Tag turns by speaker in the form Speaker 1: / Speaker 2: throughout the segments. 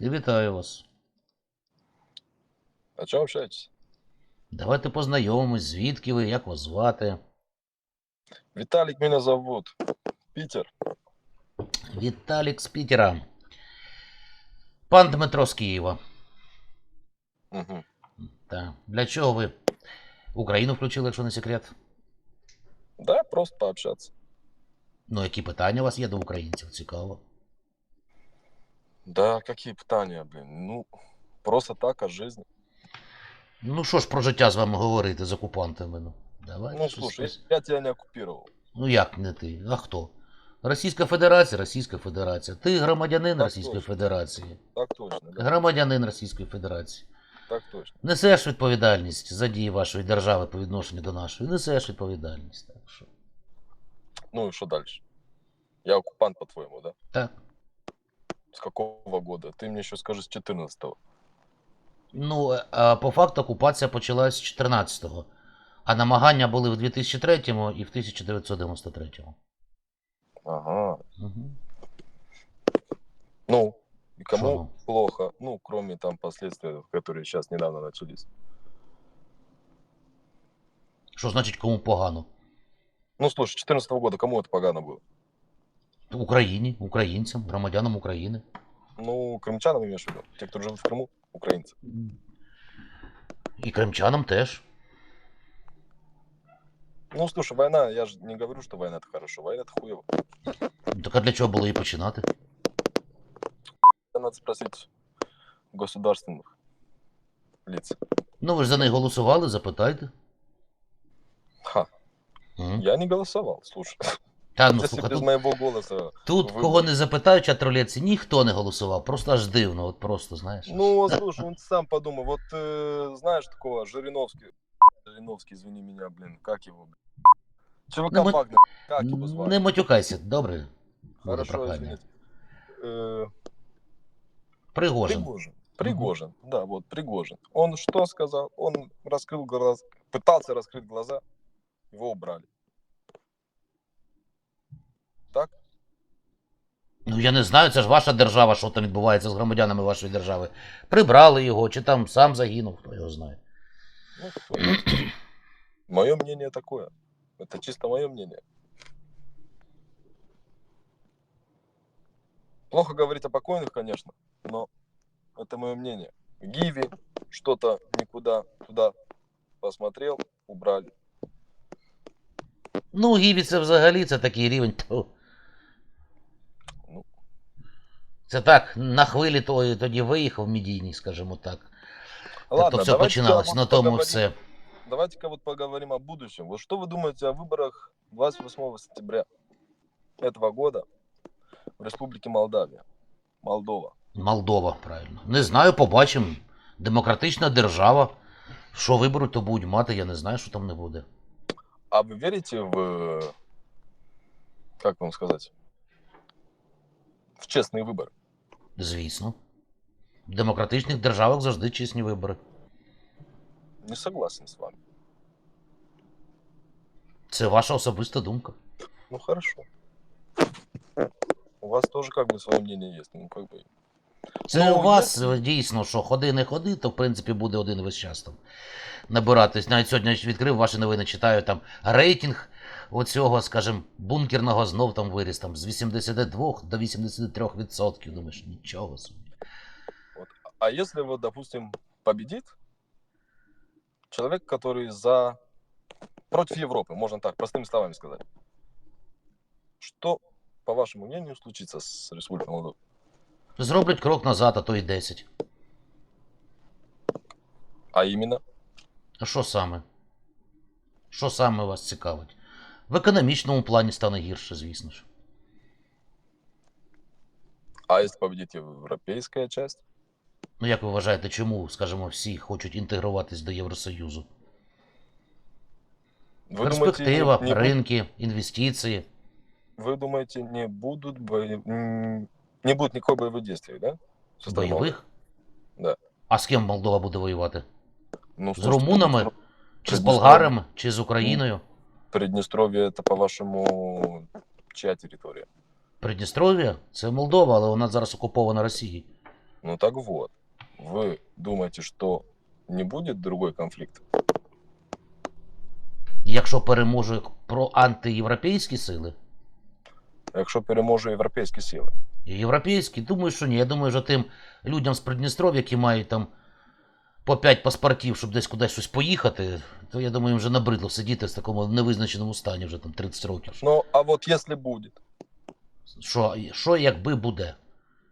Speaker 1: Вітаю вас.
Speaker 2: О чем общаетесь?
Speaker 1: Давайте познайомимось, звідки ви, як вас звати.
Speaker 2: Виталик меня зовут. Питер.
Speaker 1: Віталік з Пітера. Пан Дмитро з Києва.
Speaker 2: Мгм.
Speaker 1: Так. Для чого ви Україну включили, якщо не секрет?
Speaker 2: Да, просто пообщаться.
Speaker 1: Ну, які питання у вас є до українців? Цікаво.
Speaker 2: Да, какие питания, блин? Ну, просто так о жизни.
Speaker 1: Ну що ж про життя з вами говорити з окупантами? Ну, давайте.
Speaker 2: Ну, слушай, я тебя не оккупировал.
Speaker 1: Ну як не ти? А хто? Російська Федерація, Російська Федерація. Ти громадянин
Speaker 2: Так
Speaker 1: Російської
Speaker 2: точно.
Speaker 1: Федерації.
Speaker 2: Так точно, да.
Speaker 1: Громадянин Російської Федерації.
Speaker 2: Так точно.
Speaker 1: Несеш відповідальність за дії вашої держави по відношенню до нашої. Несеш відповідальність. Так що.
Speaker 2: Ну и что дальше? Я оккупант, по-твоему, да?
Speaker 1: Так.
Speaker 2: С какого года? Ты мне еще скажи, с 14-го.
Speaker 1: Ну, е, а по факту окупація почалась з 14-го. А намагання були в 2003 і в 1993.
Speaker 2: Ага.
Speaker 1: Угу.
Speaker 2: Ну, и кому
Speaker 1: Что?
Speaker 2: плохо? Ну, кроме там последствий, которые сейчас недавно начались.
Speaker 1: Що значить кому погано?
Speaker 2: Ну, слушай, 14 года кому это погано было?
Speaker 1: Україні, українцям, громадянам України.
Speaker 2: Ну, крымчанам имеешь в виду? Те, кто живут в Крыму? Украинцы.
Speaker 1: І кримчанам теж.
Speaker 2: Ну, слушай, война, я же не говорю, что война это хорошо. Война это хуево.
Speaker 1: Так а для чого було її починати?
Speaker 2: Это надо спросить государственных лиц.
Speaker 1: Ну ви ж за неї голосували, запитайте.
Speaker 2: Ха,
Speaker 1: М.
Speaker 2: я не голосовал, слушай.
Speaker 1: Та ну
Speaker 2: Если
Speaker 1: слухай,
Speaker 2: без
Speaker 1: тут,
Speaker 2: моего голоса.
Speaker 1: тут
Speaker 2: вибори.
Speaker 1: кого не запитають, а тролеці, ніхто не голосував. Просто аж дивно, от просто, знаєш.
Speaker 2: Ну, вот слушай, он сам подумай, вот э, знаешь такого Жириновский, Жириновский, извини меня, блин, как его, блин? ЧВК
Speaker 1: Ну, мы-
Speaker 2: Вагнер, как его звали?
Speaker 1: Не матюкайся, добре. Буде
Speaker 2: Хорошо,
Speaker 1: прохання.
Speaker 2: извините. Э,
Speaker 1: Пригожин.
Speaker 2: Пригожин. Пригожин, да, вот Пригожин. Он что сказал? Он раскрыл глаза, пытался раскрыть глаза, его убрали.
Speaker 1: Ну я не знаю, це ж ваша держава, що там відбувається з громадянами вашої держави. Прибрали його, чи там сам загинув, хто його знає.
Speaker 2: Ну, мое мнение такое. Это чисто мое мнение. Плохо говорить о покойных, конечно, но это мое мнение. Гиви что-то никуда туда посмотрел, убрали.
Speaker 1: Ну, Гіві це взагалі це такий рівень. тьфу. Це так, на хвилі тої тоді виїхав медійний, скажімо так.
Speaker 2: Ладно,
Speaker 1: тобто все
Speaker 2: давайте-ка
Speaker 1: починалось,
Speaker 2: вот
Speaker 1: на тому
Speaker 2: поговорим-
Speaker 1: все.
Speaker 2: Давайте-ка вот поговорим о будущем. Вот что вы думаете о выборах 28 сентября этого года в Республике Молдавия? Молдова.
Speaker 1: Молдова, правильно. Не знаю, побачимо. Демократична держава. Що виберуть, то будуть мати, я не знаю, що там не буде.
Speaker 2: А вы верите в, как вам сказать, в честные выборы?
Speaker 1: Звісно. В демократичних державах завжди чесні вибори.
Speaker 2: Не согласен с вами.
Speaker 1: Це ваша особиста думка.
Speaker 2: Ну хорошо. У вас тоже как бы свое мнение есть. Ну как бы.
Speaker 1: Це
Speaker 2: Ну,
Speaker 1: у вас е, дійсно, що ходи не ходи, то в принципі буде один весь час там набиратись. Навіть сьогодні відкрив ваші новини, читаю там рейтинг оцього, скажімо, бункерного знов там виріс там з 82 до 83 відсотків. Думаєш, нічого собі.
Speaker 2: Вот. А если вот, допустим, победит человек, который за против Европы, можно так простыми словами сказать, что, по вашему мнению, случится с Республикой Молдова?
Speaker 1: Зроблять крок назад, а то й 10.
Speaker 2: А именно,
Speaker 1: А що саме? Що саме вас цікавить? В економічному плані стане гірше, звісно ж.
Speaker 2: а если победит европейская часть?
Speaker 1: Ну, як ви вважаєте, чому, скажімо, всі хочуть інтегруватись до Євросоюзу?
Speaker 2: Вы
Speaker 1: Перспектива,
Speaker 2: думаете, не, не бу-
Speaker 1: ринки, інвестиції.
Speaker 2: вы думаете, не будут бои- м, не будет никакой боевых действий, да? Со стороны Молдовы?
Speaker 1: Бойових?
Speaker 2: Да.
Speaker 1: А з кем Молдова буде воювати?
Speaker 2: Ну,
Speaker 1: З
Speaker 2: слушайте,
Speaker 1: румунами?
Speaker 2: Приднестро-
Speaker 1: Чи з
Speaker 2: Придністров'я.
Speaker 1: болгарами? Чи з Україною?
Speaker 2: Приднестровье это, по-вашему, чья территория?
Speaker 1: Придністров'я? Це Молдова, але вона зараз окупована Росією.
Speaker 2: Ну так вот, вы думаете, что не будет другой конфликт?
Speaker 1: Якщо переможе про антиєвропейські сили,
Speaker 2: Якщо переможе європейські сили.
Speaker 1: європейські, думаю, що ні. Я думаю, що тим людям з Придністров'я, які мають там по 5 паспортів, щоб десь кудись щось поїхати, то я думаю, їм вже набридло сидіти в такому невизначеному стані вже там 30 років.
Speaker 2: Ну, а вот если будет,
Speaker 1: Що, що якби буде?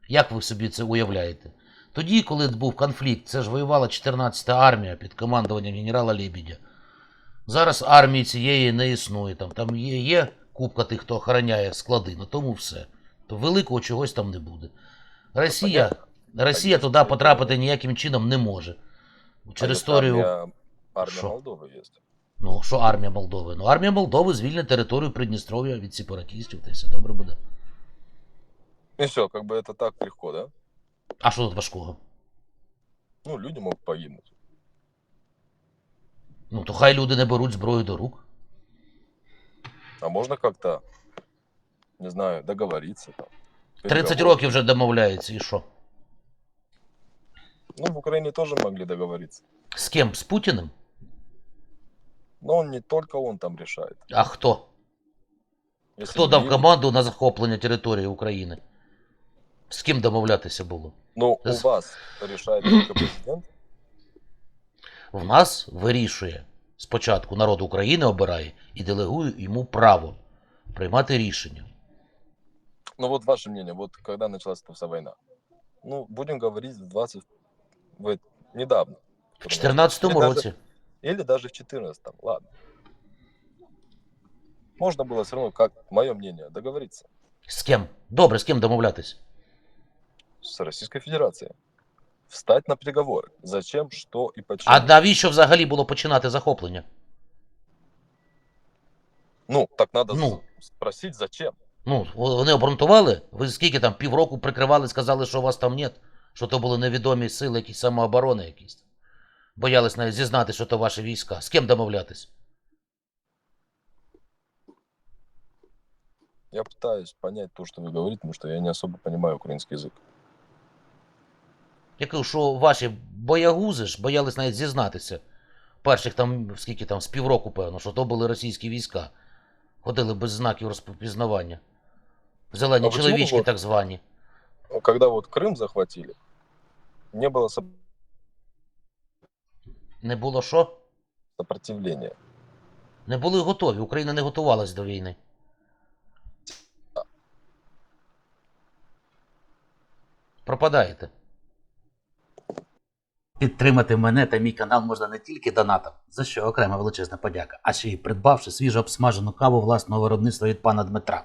Speaker 1: Як ви собі це уявляєте? Тоді, коли був конфлікт, це ж воювала 14-та армія під командуванням генерала Лебедя. Зараз армії цієї не існує. Там, там є, є купка тих, хто охороняє склади, на тому все. То великого чогось там не буде. Росія, Росія туди потрапити ніяким чином не може. Через
Speaker 2: а
Speaker 1: історію.
Speaker 2: армія, армія
Speaker 1: Що?
Speaker 2: Молдови є.
Speaker 1: Ну, що армія Молдови? Ну, армія Молдови звільнить територію Придністров'я від сепаратистів, та й все добре буде.
Speaker 2: І все, как бы это так легко, да?
Speaker 1: А що тут важкого?
Speaker 2: Ну, люди можуть погибнути.
Speaker 1: Ну, то хай люди не беруть зброю до рук.
Speaker 2: А можна как-то, не знаю, договориться там.
Speaker 1: 30
Speaker 2: переговоры.
Speaker 1: років вже домовляються, і що?
Speaker 2: Ну, в Украине тоже могли договориться.
Speaker 1: З ким? З Путіним?
Speaker 2: Но он не только он там решает.
Speaker 1: А хто?
Speaker 2: Если
Speaker 1: Хто дав
Speaker 2: бы-
Speaker 1: команду на захоплення території України? З ким домовлятися було?
Speaker 2: Ну, у
Speaker 1: С-
Speaker 2: вас решает только президент.
Speaker 1: В нас вирішує спочатку народ України обирає і делегує йому право приймати рішення.
Speaker 2: Ну, вот ваше мнение, вот когда началась эта вся война? Ну, будем говорить в 20... в- недавно.
Speaker 1: В 2014 році.
Speaker 2: Или даже в 14 ладно. Можно было все равно, как мое мнение, договориться
Speaker 1: З ким? Добре, з ким домовлятись?
Speaker 2: с Российской Федерацией. Встать на переговоры. Зачем, что и почему.
Speaker 1: А навіщо взагалі було починати захоплення?
Speaker 2: Ну, так надо
Speaker 1: Ну.
Speaker 2: с- спросить, зачем.
Speaker 1: Ну, вони обґрунтували? Ви скільки там півроку прикривали, сказали, що вас там нет? Що то були невідомі сили, якісь самооборони якісь. Боялись навіть зізнати, що то ваші війська. З ким домовлятись?
Speaker 2: Я пытаюсь понять то, что вы говорите, потому что я не особо понимаю украинский язык.
Speaker 1: Я кажу, що ваші боягузи ж боялись навіть зізнатися. Перших там, скільки там, з півроку, певно, що то були російські війська. Ходили без знаків розпізнавання. Зелені
Speaker 2: А почему
Speaker 1: чоловічки
Speaker 2: вот-
Speaker 1: так звані.
Speaker 2: Когда вот Крым захватили, не было
Speaker 1: Не було що?
Speaker 2: сопротивления.
Speaker 1: Не були готові. Україна не готувалась до війни. Пропадаєте. Підтримати мене та мій канал можна не тільки донатом, за що окрема величезна подяка, а ще й придбавши свіжо обсмажену каву власного виробництва від пана Дмитра.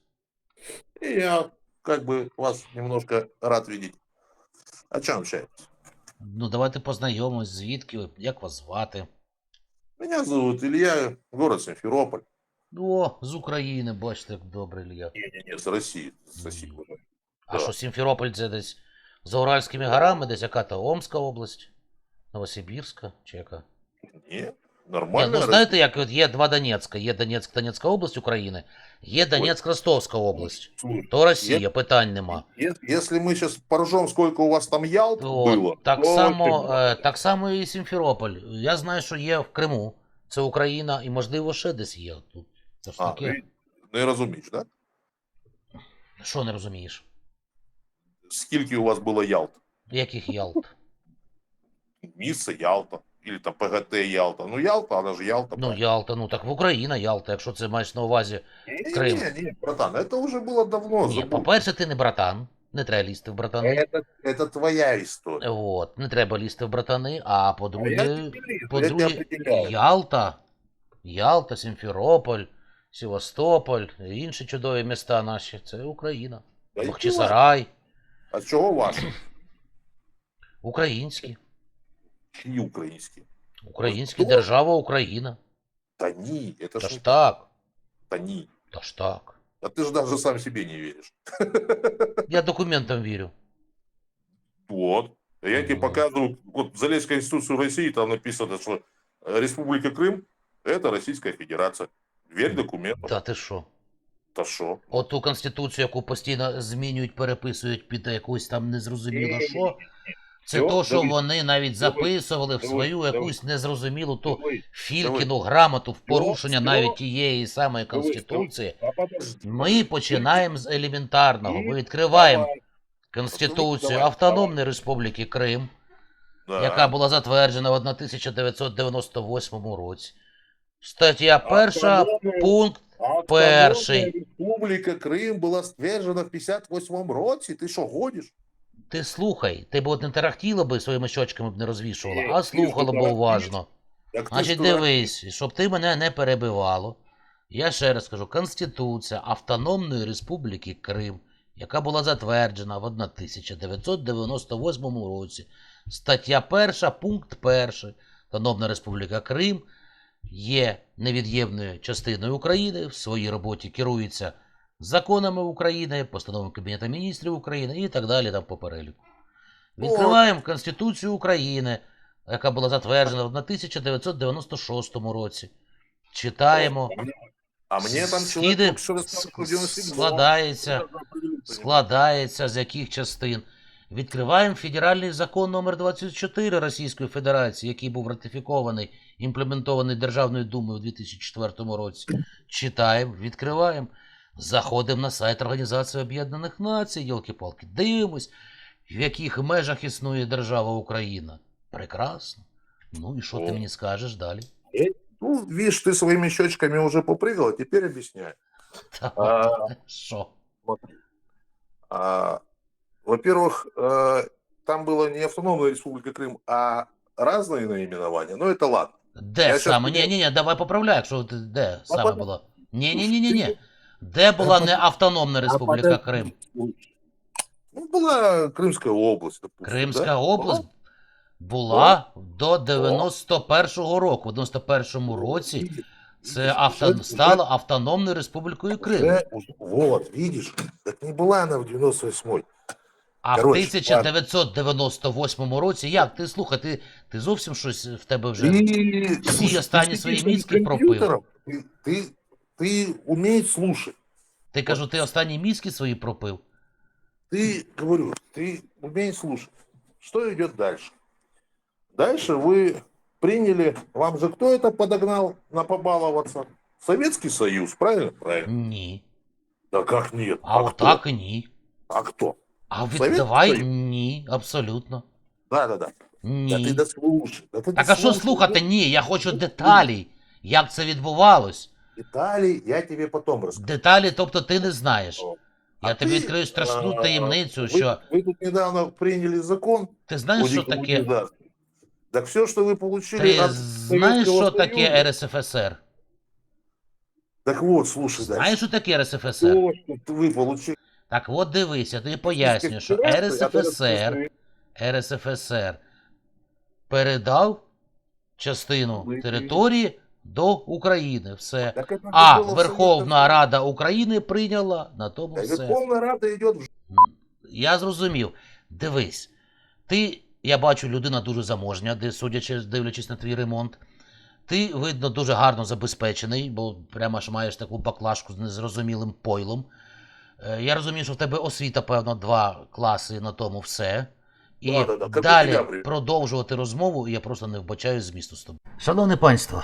Speaker 3: И я как бы вас немножко рад видеть. О чем общаетесь?
Speaker 1: Ну, давайте познайомимось, звідки ви, як вас звати.
Speaker 3: Меня зовут Илья, город Симферополь.
Speaker 1: О, з України, бачите, як добре, Ілля.
Speaker 3: Не-не-не, с России. Спасибо.
Speaker 1: А
Speaker 3: Да.
Speaker 1: що Сімферополь це десь за Уральськими горами, десь яка то Омська область, Новосибірська чи яка?
Speaker 3: Не,
Speaker 1: Ні,
Speaker 3: нормально.
Speaker 1: ну знаєте, як от є два Донецька. Є Донецьк, Донецька область України, є Донецьк, Ростовська область. То Росія, питань нема.
Speaker 3: Если мы сейчас поржем, сколько у вас там Ялт
Speaker 1: От,
Speaker 3: было.
Speaker 1: так,
Speaker 3: то
Speaker 1: само,
Speaker 3: ты-
Speaker 1: е, так само і Сімферополь. Я знаю, що є в Криму. Це Україна, і можливо ще десь є тут. Це ж
Speaker 3: А,
Speaker 1: таке.
Speaker 3: ты не розумієш, да?
Speaker 1: Що не розумієш?
Speaker 3: Скільки у вас було Ялт?
Speaker 1: Яких Ялт?
Speaker 3: Місце Ялта. Или там ПГТ Ялта. Ну, Ялта, она же Ялта.
Speaker 1: Ну, Ялта, ну так в Україна Ялта, якщо це маєш на увазі.
Speaker 3: не,
Speaker 1: Крым.
Speaker 3: не, не, братан, это уже было давно.
Speaker 1: Ні,
Speaker 3: забудь.
Speaker 1: по-перше, ти не братан. Не треба лізти в братани.
Speaker 3: Это, это твоя история.
Speaker 1: От, не треба лізти в братани, а
Speaker 3: А я
Speaker 1: по-друге,
Speaker 3: тебе лезу, я тебя
Speaker 1: по-друге,
Speaker 3: определяю.
Speaker 1: Ялта, Ялта, Сімферополь, Севастополь, і інші чудові міста наші. Це Україна.
Speaker 3: Да и
Speaker 1: Бахчисарай.
Speaker 3: А чого ваше?
Speaker 1: Українські.
Speaker 3: Чьи украинские?
Speaker 1: Українські
Speaker 3: Хто?
Speaker 1: держава Україна.
Speaker 3: Да не, это
Speaker 1: Та
Speaker 3: ж
Speaker 1: ж
Speaker 3: не
Speaker 1: так.
Speaker 3: Да не.
Speaker 1: Та ж так.
Speaker 3: А ты же даже сам себе не веришь.
Speaker 1: Я документам вірю.
Speaker 3: Вот. А Я тебе
Speaker 1: Ну.
Speaker 3: показываю, вот залезь в Конституцию России, там написано, что э, Республика Крым – это Российская Федерация. Верь документам.
Speaker 1: Та ти що?
Speaker 3: Да что?
Speaker 1: От ту конституцію, яку постійно змінюють, переписують під якусь там незрозуміло що. це
Speaker 3: Всьо,
Speaker 1: то, що
Speaker 3: дивись.
Speaker 1: вони навіть записували в свою
Speaker 3: дивись.
Speaker 1: якусь незрозумілу ту
Speaker 3: Давай.
Speaker 1: Фількіну грамоту в порушення
Speaker 3: Всьо.
Speaker 1: навіть тієї самої конституції.
Speaker 3: А.
Speaker 1: Ми починаємо з елементарного. Ми відкриваємо
Speaker 3: Давай.
Speaker 1: Конституцію Автономної Республіки Крим,
Speaker 3: Да.
Speaker 1: яка була затверджена в 1998 році. Стаття перша, пункт перший.
Speaker 3: Республика Крым была стверджена в 58 році. Ти що, гониш?
Speaker 1: Ти слухай, ти б от не тарахтіла би своїми щочками б не розвішувала, а слухала б уважно. Значить, дивись, щоб ти мене не перебивало. Я ще раз кажу: Конституція Автономної Республіки Крим, яка була затверджена в 1998 році. Стаття 1, пункт 1. Автономна Республіка Крим є невід'ємною частиною України, в своїй роботі керується законами України, постановами Кабінету міністрів України і так далі там по переліку. Відкриваємо Конституцію України, яка була затверджена в 1996 році. Читаємо.
Speaker 3: А мені там чоловік що розказав про 97
Speaker 1: складається, складається з яких частин. Відкриваємо федеральний закон номер 24 Російської Федерації, який був ратифікований, імплементований Державною Думою у 2004 році. Читаємо, відкриваємо. Заходимо на сайт Організації Об'єднаних Націй, йолки-палки, дивимось, в яких межах існує держава Україна. Прекрасно. Ну і що ти
Speaker 3: О.
Speaker 1: мені скажеш далі?
Speaker 3: Ну, видишь, ты своими щечками уже попрыгал, а теперь объясняй.
Speaker 1: Та,
Speaker 3: А,
Speaker 1: Що?
Speaker 3: Смотри. А, во-первых, э, там было не автономная республика Крым, а разные наименования. Но это ладно.
Speaker 1: Де
Speaker 3: Я щас
Speaker 1: саме?
Speaker 3: тобі-
Speaker 1: Ні, ні, ні, давай поправляй, якщо ти де
Speaker 3: А
Speaker 1: саме
Speaker 3: потім-
Speaker 1: було. Ні, ні, ні, ні,
Speaker 3: Ти-
Speaker 1: ні. Де була
Speaker 3: потім-
Speaker 1: не Автономна Республіка
Speaker 3: подожди.
Speaker 1: Крим?
Speaker 3: Ну, была Крымская область, допустим.
Speaker 1: Кримська
Speaker 3: да?
Speaker 1: область була до 91-го року. В 91-му році
Speaker 3: Видишь,
Speaker 1: це
Speaker 3: видишь,
Speaker 1: авто...
Speaker 3: уже-
Speaker 1: стало Автономною Республікою Крим.
Speaker 3: уже- уже- Вот, видишь, так не была она в 98-й.
Speaker 1: А в
Speaker 3: коротше,
Speaker 1: 1998 році як? Ти слухай, ти, ти зовсім щось в тебе вже.
Speaker 3: Ты,
Speaker 1: Всі
Speaker 3: слушай,
Speaker 1: останні
Speaker 3: ты
Speaker 1: свої
Speaker 3: сидишь
Speaker 1: мізки
Speaker 3: за
Speaker 1: пропив.
Speaker 3: компьютером, Ты, ты, ты умеешь слушать.
Speaker 1: Ти кажу, ти останні мізки свої пропив.
Speaker 3: Ты, говорю, ты умеешь слушать. Что идет дальше? Дальше вы приняли, вам же кто это подогнал на побаловаться? Советский Союз, правильно? Правильно.
Speaker 1: Ні.
Speaker 3: Да как нет?
Speaker 1: А
Speaker 3: кто?
Speaker 1: отак і ні.
Speaker 3: А кто?
Speaker 1: А
Speaker 3: Совєтський
Speaker 1: віддавай
Speaker 3: Союз?
Speaker 1: ні, абсолютно.
Speaker 3: Да, да, да. Да
Speaker 1: Ні.
Speaker 3: ты дослушай. Да ты
Speaker 1: Так а що
Speaker 3: дослушай.
Speaker 1: слухати? Ні, я хочу деталі. Як це відбувалось?
Speaker 3: Детали я тебе потом расскажу.
Speaker 1: Деталі, тобто ти не знаєш.
Speaker 3: О.
Speaker 1: Я
Speaker 3: А
Speaker 1: тобі
Speaker 3: ти,
Speaker 1: відкрию страшну
Speaker 3: а,
Speaker 1: таємницю,
Speaker 3: Вы,
Speaker 1: що
Speaker 3: вы тут недавно приняли закон
Speaker 1: ти
Speaker 3: о
Speaker 1: знаєш, що таке.
Speaker 3: декоммунизации. Так все, что вы получили
Speaker 1: Ти
Speaker 3: от
Speaker 1: знаєш,
Speaker 3: Советского
Speaker 1: що таке
Speaker 3: Союза-
Speaker 1: РСФСР?
Speaker 3: Так вот, слушай, дальше.
Speaker 1: Знаєш, що таке РСФСР?
Speaker 3: То, что вы получили
Speaker 1: Так от дивись, я тобі поясню, що
Speaker 3: Федерацию, а то
Speaker 1: РСФСР, РСФСР передав частину
Speaker 3: Ви-
Speaker 1: території до України. Все.
Speaker 3: Так
Speaker 1: А Верховна Рада України прийняла на тому
Speaker 3: Союзе.
Speaker 1: все.
Speaker 3: Верховная Рада идет в
Speaker 1: Я зрозумів. Дивись, ти, я бачу, людина дуже заможня, де судячи, дивлячись на твій ремонт. Ти, видно, дуже гарно забезпечений, бо прямо ж маєш таку баклажку з незрозумілим пойлом. Е, Я розумію, що в тебе освіта, певно, два класи на тому все. І
Speaker 3: Да-да-да,
Speaker 1: далі
Speaker 3: у тебя, привіт.
Speaker 1: продовжувати розмову я просто не вбачаю змісту з тобою. Шановне панство,